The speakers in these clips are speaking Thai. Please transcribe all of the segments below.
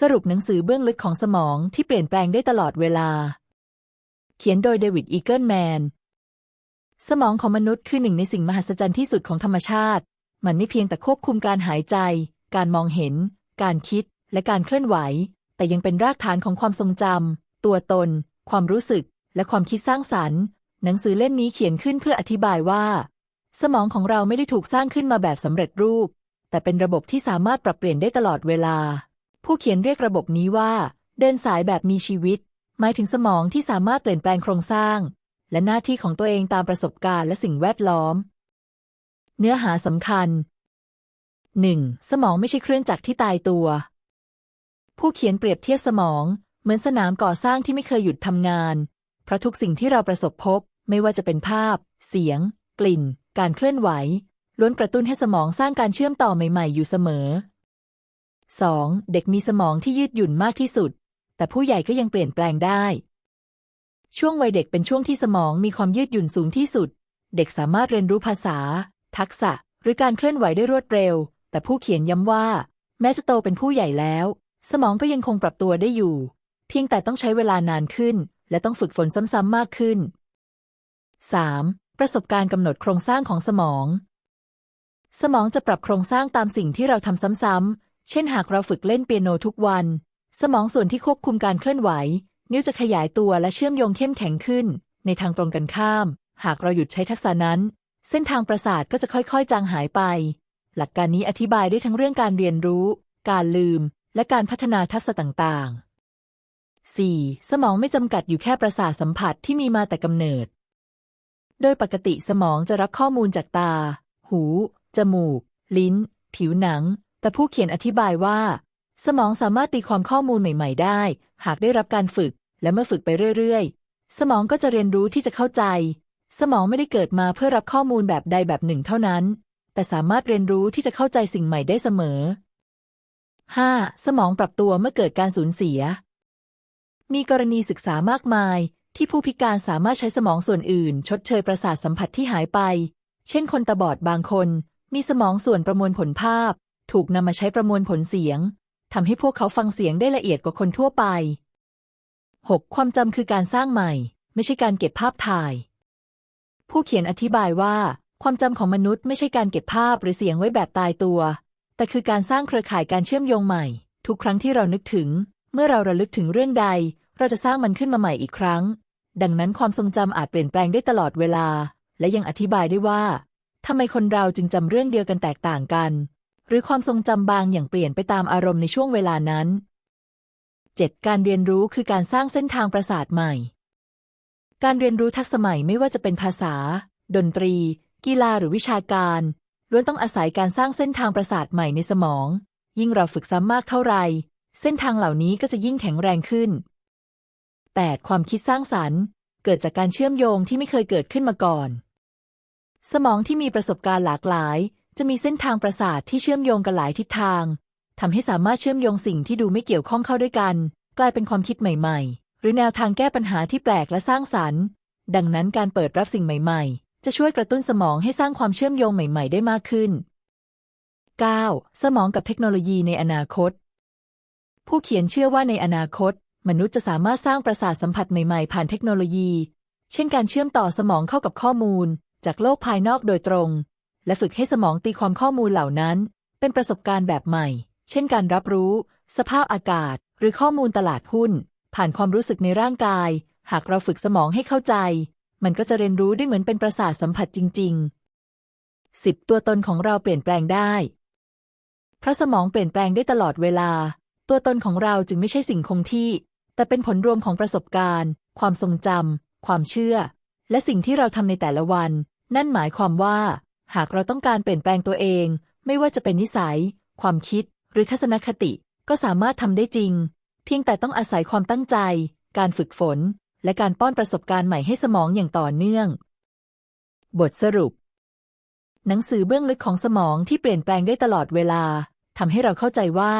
สรุปหนังสือเบื้องลึกของสมองที่เปลี่ยนแปลงได้ตลอดเวลา เขียนโดยเดวิดอีเกิลแมน สมองของมนุษย์คือหนึ่งในสิ่งมหัศจรรย์ที่สุดของธรรมชาติ มันไม่เพียงแต่ควบคุมการหายใจ การมองเห็น การคิด และการเคลื่อนไหว แต่ยังเป็นรากฐานของความทรงจำ ตัวตน ความรู้สึก และความคิดสร้างสรรค์ หนังสือเล่มนี้เขียนขึ้นเพื่ออธิบายว่า สมองของเราไม่ได้ถูกสร้างขึ้นมาแบบสำเร็จรูป แต่เป็นระบบที่สามารถปรับเปลี่ยนได้ตลอดเวลา ผู้เขียนเรียกระบบนี้ว่า เดินสายแบบมีชีวิต หมายถึงสมองที่สามารถเปลี่ยนแปลงโครงสร้าง และหน้าที่ของตัวเองตามประสบการณ์และสิ่งแวดล้อม เนื้อหาสำคัญ 1. สมองไม่ใช่เครื่องจักรที่ตายตัว ผู้เขียนเปรียบเทียบสมอง เหมือนสนามก่อสร้างที่ไม่เคยหยุดทำงาน เพราะทุกสิ่งที่เราประสบพบ ไม่ว่าจะเป็นภาพ เสียง กลิ่น การเคลื่อนไหวล้วนกระตุ้นให้สมองสร้างการเชื่อมต่อใหม่ ๆ อยู่เสมอ 2. เด็กมีสมองที่ยืดหยุ่นมากที่สุด แต่ผู้ใหญ่ก็ยังเปลี่ยนแปลงได้ ช่วงวัยเด็กเป็นช่วงที่สมองมีความยืดหยุ่นสูงที่สุด เด็กสามารถเรียนรู้ภาษา ทักษะ หรือการเคลื่อนไหวได้รวดเร็ว แต่ผู้เขียนย้ำว่า แม้จะโตเป็นผู้ใหญ่แล้ว สมองก็ยังคงปรับตัวได้อยู่ เพียงแต่ต้องใช้เวลานานขึ้น และต้องฝึกฝนซ้ำๆมากขึ้น 3. ประสบการณ์กำหนดโครงสร้างของสมอง สมองจะปรับโครงสร้างตามสิ่งที่เราทำซ้ำๆ เช่นหากเราฝึกเล่นเปียโนทุกวัน สมองส่วนที่ควบคุมการเคลื่อนไหว นิ้วจะขยายตัวและเชื่อมโยงเข้มแข็งขึ้น ในทางตรงกันข้าม หากเราหยุดใช้ทักษะนั้น เส้นทางประสาทก็จะค่อยๆ จางหายไป หลักการนี้อธิบายได้ทั้งเรื่องการเรียนรู้ การลืม และการพัฒนาทักษะต่างๆ 4. สมองไม่จำกัดอยู่แค่ประสาทสัมผัสที่มีมาแต่กำเนิด โดยปกติสมองจะรับข้อมูลจากตา หู จมูก ลิ้น ผิวหนัง แต่ผู้เขียนอธิบายว่า สมองสามารถตีความข้อมูลใหม่ ๆ ได้ หากได้รับการฝึก และเมื่อฝึกไปเรื่อยๆ สมองก็จะเรียนรู้ที่จะเข้าใจ สมองไม่ได้เกิดมาเพื่อรับข้อมูลแบบใดแบบหนึ่งเท่านั้น แต่สามารถเรียนรู้ที่จะเข้าใจสิ่งใหม่ได้เสมอ 5. สมองปรับตัวเมื่อเกิดการสูญเสีย มีกรณีศึกษามากมาย ที่ผู้พิการสามารถใช้สมองส่วนอื่น ชดเชยประสาทสัมผัสที่หายไป เช่นคนตาบอดบางคน มีสมองส่วนประมวลผลภาพ ถูกนำมาใช้ประมวลผลเสียงทำให้พวกเขาฟังเสียงได้ละเอียดกว่าคนทั่วไป 6. ความจำคือการสร้างใหม่ ไม่ใช่การเก็บภาพถ่าย ผู้เขียนอธิบายว่า ความจำของมนุษย์ไม่ใช่การเก็บภาพหรือเสียงไว้แบบตายตัว แต่คือการสร้างเครือข่ายการเชื่อมโยงใหม่ ทุกครั้งที่เรานึกถึง เมื่อเราระลึกถึงเรื่องใด เราจะสร้างมันขึ้นมาใหม่อีกครั้ง ดังนั้นความทรงจำอาจเปลี่ยนแปลงได้ตลอดเวลา และยังอธิบายได้ว่าทำไมคนเราจึงจำเรื่องเดียวกันแตกต่างกัน หรือความทรงจำบางอย่างเปลี่ยนไปตามอารมณ์ในช่วงเวลานั้น 7. การเรียนรู้คือการสร้างเส้นทางประสาทใหม่ การเรียนรู้ทักษะใหม่ไม่ว่าจะเป็นภาษา ดนตรี กีฬาหรือวิชาการล้วนต้องอาศัยการสร้างเส้นทางประสาทใหม่ในสมอง ยิ่งเราฝึกซ้ำมากเท่าไรเส้นทางเหล่านี้ก็จะยิ่งแข็งแรงขึ้น 8. ความคิดสร้างสรรค์ เกิดจากการเชื่อมโยงที่ไม่เคยเกิดขึ้นมาก่อน สมองที่มีประสบการณ์หลากหลาย จะมีเส้นทางประสาทที่เชื่อมโยงกันหลายทิศทางทำให้สามารถเชื่อมโยงสิ่งที่ดูไม่เกี่ยวข้องเข้าด้วยกัน กลายเป็นความคิดใหม่ ๆ หรือแนวทางแก้ปัญหาที่แปลกและสร้างสรรค์ ดังนั้นการเปิดรับสิ่งใหม่ ๆ จะช่วยกระตุ้นสมองให้สร้างความเชื่อมโยงใหม่ ๆ ได้มากขึ้น 9. สมองกับเทคโนโลยีในอนาคต ผู้เขียนเชื่อว่าในอนาคต มนุษย์จะสามารถสร้างประสาทสัมผัสใหม่ ๆ ผ่านเทคโนโลยี เช่นการเชื่อมต่อสมองเข้ากับข้อมูล จากโลกภายนอกโดยตรง และฝึกให้สมองตีความข้อมูลเหล่านั้น เป็นประสบการณ์แบบใหม่ เช่นการรับรู้ สภาพอากาศ หรือข้อมูลตลาดหุ้น ผ่านความรู้สึกในร่างกาย หากเราฝึกสมองให้เข้าใจ มันก็จะเรียนรู้ได้เหมือนเป็นประสาทสัมผัสจริง ๆ 10. ตัวตนของเราเปลี่ยนแปลงได้ เพราะสมองเปลี่ยนแปลงได้ตลอดเวลา ตัวตนของเราจึงไม่ใช่สิ่งคงที่ แต่เป็นผลรวมของประสบการณ์ ความทรงจำความเชื่อ และสิ่งที่เราทำในแต่ละวัน นั่นหมายความว่า หากเราต้องการเปลี่ยนแปลงตัวเอง ไม่ว่าจะเป็นนิสัย ความคิด หรือทัศนคติ ก็สามารถทำได้จริง เพียงแต่ต้องอาศัยความตั้งใจ การฝึกฝน และการป้อนประสบการณ์ใหม่ให้สมองอย่างต่อเนื่อง บทสรุป หนังสือเบื้องลึกของสมองที่เปลี่ยนแปลงได้ตลอดเวลาทำให้เราเข้าใจว่า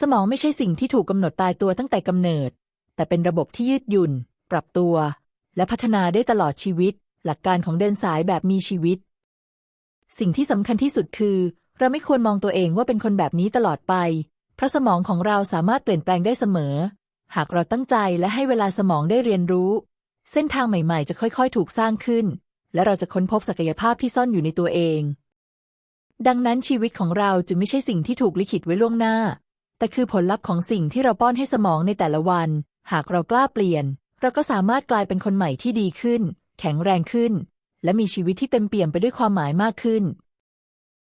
สมองไม่ใช่สิ่งที่ถูกกำหนดตายตัวตั้งแต่กำเนิด แต่เป็นระบบที่ยืดหยุ่น ปรับตัว และพัฒนาได้ตลอดชีวิต หลักการของเดินสายแบบมีชีวิต สิ่งที่สำคัญที่สุดคือ เราไม่ควรมองตัวเองว่าเป็นคนแบบนี้ตลอดไป เพราะสมองของเราสามารถเปลี่ยนแปลงได้เสมอ หากเราตั้งใจและให้เวลาสมองได้เรียนรู้ เส้นทางใหม่ๆ จะค่อยๆ ถูกสร้างขึ้น และเราจะค้นพบศักยภาพที่ซ่อนอยู่ในตัวเอง ดังนั้นชีวิตของเราจึงไม่ใช่สิ่งที่ถูกลิขิตไว้ล่วงหน้า แต่คือผลลัพธ์ของสิ่งที่เราป้อนให้สมองในแต่ละวัน หากเรากล้าเปลี่ยน เราก็สามารถกลายเป็นคนใหม่ที่ดีขึ้น แข็งแรงขึ้น และมีชีวิตที่เต็มเปี่ยมไปด้วยความหมายมากขึ้น